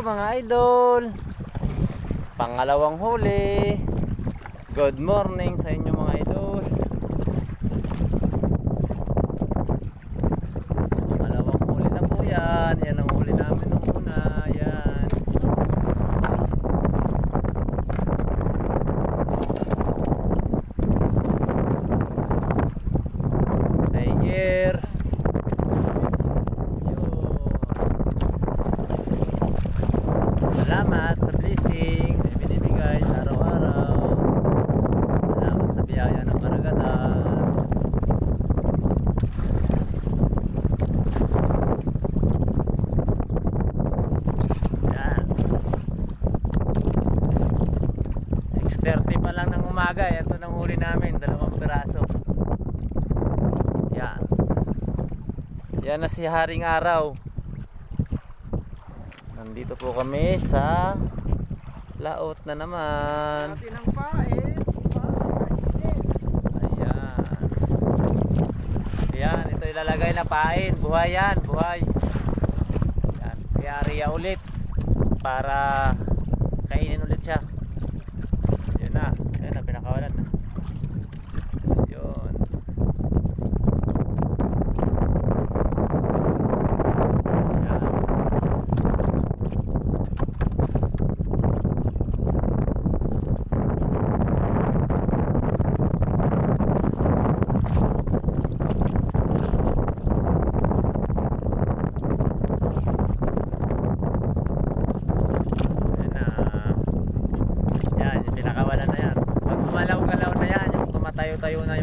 Mga idol. Pangalawang huli. Good morning sa inyo mga idol. Pangalawang huli na po yan. Yan ang huli namin nung una. Yan. Tiger. Yun. Salamat sa blessing na binibigay sa araw-araw. Salamat sa biyaya ng maragatan. Yan. 6.30 pa lang ng umaga. Ito nang huli namin. Dalawang piraso. Yan. Yan na si Haring Araw. Nandito po kami sa laot na naman. Natin ang pain. Ayan. Ayan, ito ilalagay na pain. Buhay yan, buhay. Ayan, kaya ulit para kainin ulit siya. Yun na, yun na, pinakawalan na. Yun. Ayan. Yan na. Yan, yung